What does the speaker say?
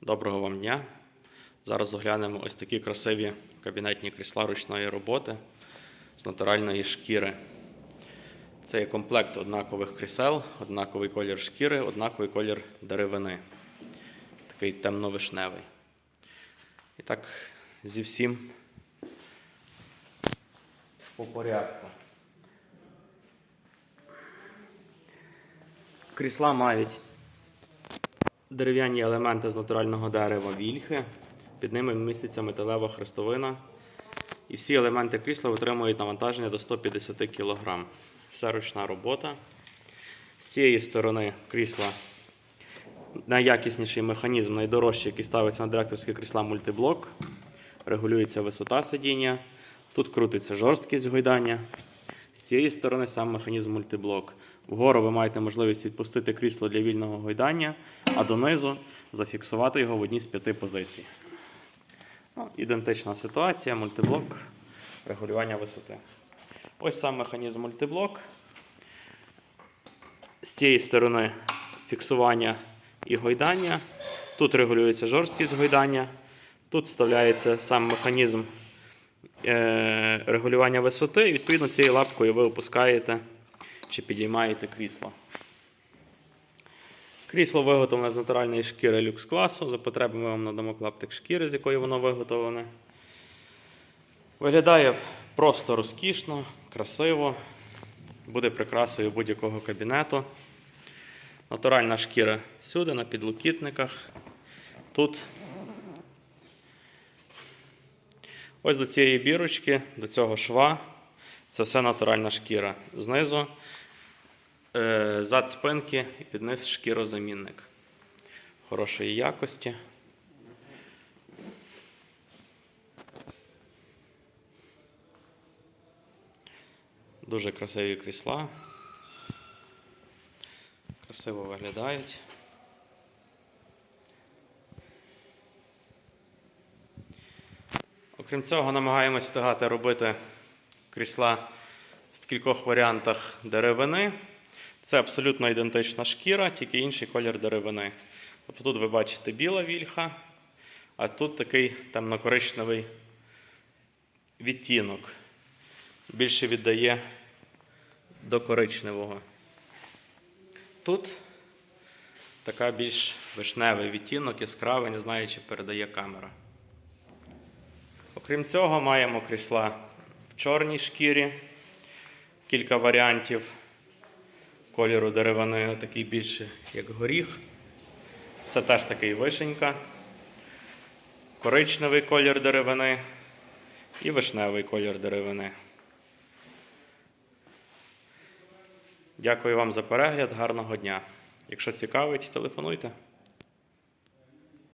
Доброго вам дня. Зараз оглянемо ось такі красиві кабінетні крісла ручної роботи з натуральної шкіри. Це є комплект однакових крісел, однаковий колір шкіри, однаковий колір деревини. Такий темно-вишневий. І так, зі всім по порядку. Крісла мають дерев'яні елементи з натурального дерева вільхи. Під ними міститься металева хрестовина. І всі елементи крісла витримують навантаження до 150 кг. Вся ручна робота. З цієї сторони крісла найякісніший механізм, найдорожчий, який ставиться на директорські крісла мультиблок. Регулюється висота сидіння. Тут крутиться жорсткість гойдання. З цієї сторони сам механізм мультиблок. Вгору ви маєте можливість відпустити крісло для вільного гойдання, а донизу зафіксувати його в одній з п'яти позицій. Ну, ідентична ситуація, мультиблок, регулювання висоти. Ось сам механізм мультиблок. З цієї сторони фіксування і гойдання. Тут регулюється жорсткість гойдання. Тут вставляється сам механізм регулювання висоти, і відповідно цією лапкою ви опускаєте чи підіймаєте крісло. Крісло виготовлене з натуральної шкіри люкс класу. За потреби ми вам надамо клаптик шкіри, з якої воно виготовлене. Виглядає просто розкішно, красиво. Буде прикрасою будь-якого кабінету. Натуральна шкіра всюди, на підлокітниках. Тут Ось до цієї бірочки, до цього шва, це все натуральна шкіра. Знизу е, зад спинки і під низ шкірозамінник. Хорошої якості. Дуже красиві крісла. Красиво виглядають. Окрім цього, намагаємось встигати робити крісла в кількох варіантах деревини. Це абсолютно ідентична шкіра, тільки інший колір деревини. Тобто тут ви бачите біла вільха, а тут такий темнокоричневий відтінок. Більше віддає до коричневого. Тут така більш вишневий відтінок, яскравий, не знаю, чи передає камера. Окрім цього, маємо крісла в чорній шкірі, кілька варіантів кольору деревини, такий більше як горіх. Це теж такий вишенька, коричневий колір деревини і вишневий колір деревини. Дякую вам за перегляд, гарного дня. Якщо цікавить, телефонуйте.